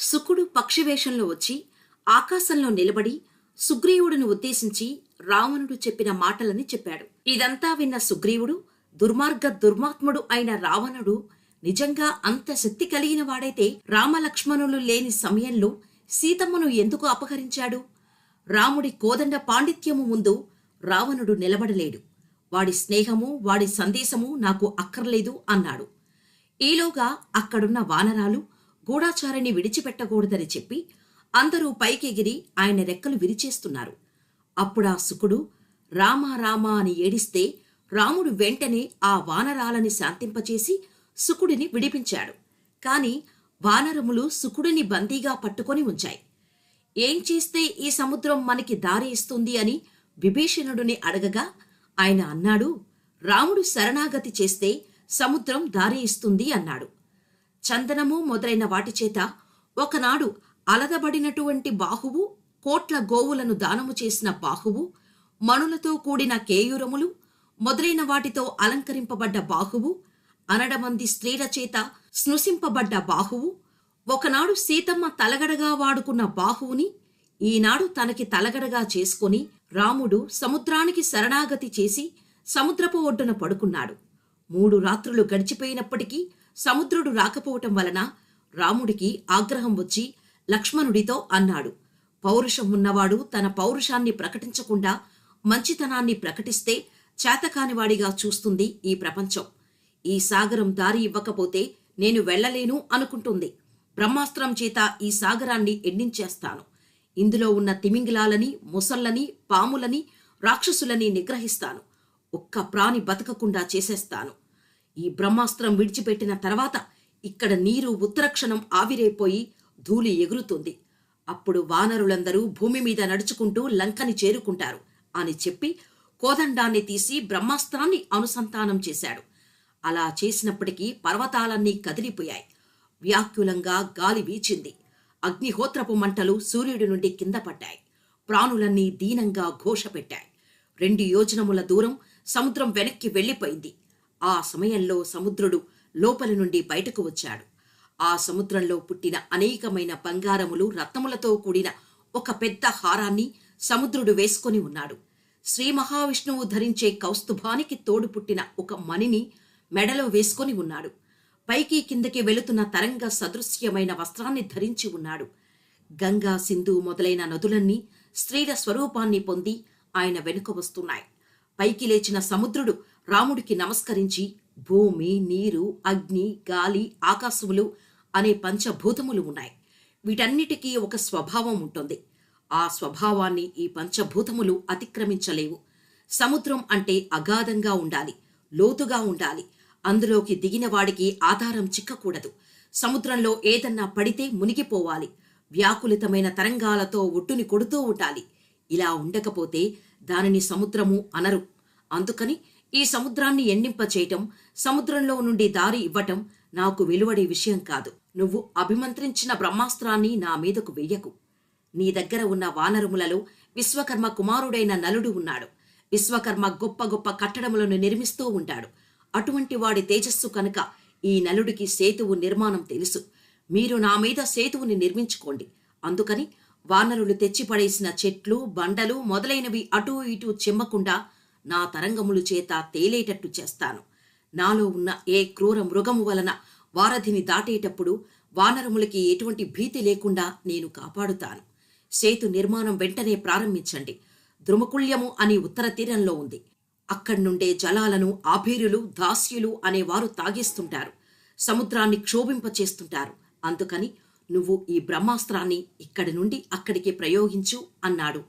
శుకుడు పక్షివేషంలో వచ్చి ఆకాశంలో నిలబడి సుగ్రీవుడిని ఉద్దేశించి రావణుడు చెప్పిన మాటలని చెప్పాడు. ఇదంతా విన్న సుగ్రీవుడు దుర్మార్గ దుర్మాత్ముడు అయిన రావణుడు నిజంగా అంత శక్తి కలిగిన వాడైతే రామలక్ష్మణులు లేని సమయంలో సీతమ్మను ఎందుకు అపహరించాడు? రాముడి కోదండ పాండిత్యము ముందు రావణుడు నిలబడలేడు. వాడి స్నేహము వాడి సందేశము నాకు అక్కర్లేదు అన్నాడు. ఈలోగా అక్కడున్న వానరాలు గూఢాచారిని విడిచిపెట్టకూడదని చెప్పి అందరూ పైకెగిరి ఆయన రెక్కలు విరిచేస్తున్నారు. అప్పుడా సుకుడు రామ రామ అని ఏడిస్తే రాముడు వెంటనే ఆ వానరాలని శాంతింపచేసి సుకుడిని విడిపించాడు. కాని వానరములు సుకుడిని బందీగా పట్టుకొని ఉంచాయి. ఏం చేస్తే ఈ సముద్రం మనకి దారి ఇస్తుంది అని విభీషణుడిని అడగగా ఆయన అన్నాడు రాముడు శరణాగతి చేస్తే సముద్రం దారి ఇస్తుంది అన్నాడు. చందనము మొదలైన వాటిచేత ఒకనాడు అలదబడినటువంటి బాహువు కోట్ల గోవులను దానము చేసిన బాహువు మణులతో కూడిన కేయూరములు మొదలైన వాటితో అలంకరింపబడ్డ బాహువు అనడమంది స్త్రీల చేత స్నుసింపబడ్డ బాహువు ఒకనాడు సీతమ్మ తలగడగా వాడుకున్న బాహువుని ఈనాడు తనకి తలగడగా చేసుకుని రాముడు సముద్రానికి శరణాగతి చేసి సముద్రపు ఒడ్డున పడుకున్నాడు. మూడు రాత్రులు గడిచిపోయినప్పటికీ సముద్రుడు రాకపోవటం వలన రాముడికి ఆగ్రహం వచ్చి లక్ష్మణుడితో అన్నాడు పౌరుషం ఉన్నవాడు తన పౌరుషాన్ని ప్రకటించకుండా మంచితనాన్ని ప్రకటిస్తే చేతకానివాడిగా చూస్తుంది ఈ ప్రపంచం. ఈ సాగరం దారి ఇవ్వకపోతే నేను వెళ్ళలేను అనుకుంటుంది. బ్రహ్మాస్త్రం చేత ఈ సాగరాన్ని ఎండించేస్తాను ఇందులో ఉన్న తిమింగిలాలని ముసళ్ళని పాములని రాక్షసులని నిగ్రహిస్తాను. ఒక్క ప్రాణి బతకకుండా చేసేస్తాను. ఈ బ్రహ్మాస్త్రం విడిచిపెట్టిన తర్వాత ఇక్కడ నీరు ఉత్తరక్షణం ఆవిరైపోయి ధూళి ఎగురుతుంది. అప్పుడు వానరులందరూ భూమి మీద నడుచుకుంటూ లంకని చేరుకుంటారు అని చెప్పి కోదండాన్ని తీసి బ్రహ్మాస్త్రాన్ని అనుసంధానం చేశాడు. అలా చేసినప్పటికీ పర్వతాలన్నీ కదిలిపోయాయి. వ్యాకులంగా గాలి వీచింది. అగ్నిహోత్రపు మంటలు సూర్యుడి నుండి కింద పడ్డాయి. ప్రాణులన్నీ దీనంగా ఘోష పెట్టాయి రెండు యోజనముల దూరం సముద్రం వెనక్కి వెళ్ళిపోయింది. ఆ సమయంలో సముద్రుడు లోపలి నుండి బయటకు వచ్చాడు. ఆ సముద్రంలో పుట్టిన అనేకమైన బంగారములు రత్నములతో కూడిన ఒక పెద్ద హారాన్ని సముద్రుడు వేసుకొని ఉన్నాడు. శ్రీ మహావిష్ణువు ధరించే కౌస్తుభానికి తోడు పుట్టిన ఒక మణిని మెడలో వేసుకొని ఉన్నాడు. పైకి కిందకి వెళుతున్న తరంగ సదృశ్యమైన వస్త్రాన్ని ధరించి ఉన్నాడు. గంగా సింధు మొదలైన నదులన్నీ స్త్రీల స్వరూపాన్ని పొంది ఆయన వెనుక వస్తున్నాయి. పైకి లేచిన సముద్రుడు రాముడికి నమస్కరించి భూమి నీరు అగ్ని గాలి ఆకాశములు అనే పంచభూతములు ఉన్నాయి. వీటన్నిటికీ ఒక స్వభావం ఉంటుంది. ఆ స్వభావాన్ని ఈ పంచభూతములు అతిక్రమించలేవు. సముద్రం అంటే అగాధంగా ఉండాలి లోతుగా ఉండాలి. అందులోకి దిగిన వాడికి ఆధారం చిక్కకూడదు. సముద్రంలో ఏదన్నా పడితే మునిగిపోవాలి. వ్యాకులితమైన తరంగాలతో ఒట్టుని కొడుతూ ఉండాలి. ఇలా ఉండకపోతే దానిని సముద్రము అనరు. అందుకని ఈ సముద్రాన్ని ఎండింపచేయటం సముద్రంలో నుండి దారి ఇవ్వటం నాకు వెలువడే విషయం కాదు. నువ్వు అభిమంత్రించిన బ్రహ్మాస్త్రాన్ని నా మీదకు వెయ్యకు నీ దగ్గర ఉన్న వానరములలో విశ్వకర్మ కుమారుడైన నలుడు ఉన్నాడు. విశ్వకర్మ గొప్ప గొప్ప కట్టడములను నిర్మిస్తూ ఉంటాడు. అటువంటి వాడి తేజస్సు కనుక ఈ నలుడికి సేతువు నిర్మాణం తెలుసు. మీరు నా మీద సేతువుని నిర్మించుకోండి. అందుకని వానరులు తెచ్చిపడేసిన చెట్లు బండలు మొదలైనవి అటూ ఇటూ చిమ్మకుండా నా తరంగములు చేత తేలేటట్టు చేస్తాను. నాలో ఉన్న ఏ క్రూర మృగము వలన వారధిని దాటేటప్పుడు వానరములకి ఎటువంటి భీతి లేకుండా నేను కాపాడుతాను. సేతు నిర్మాణం వెంటనే ప్రారంభించండి. ద్రుమకుళ్యము అని ఉత్తర తీరంలో ఉంది. అక్కడి నుండే జలాలను ఆభీరులు దాస్యులు అనేవారు తాగేస్తుంటారు. సముద్రాన్ని అందుకని నువ్వు ఈ బ్రహ్మాస్త్రాన్ని ఇక్కడి నుండి అక్కడికి ప్రయోగించు అన్నాడు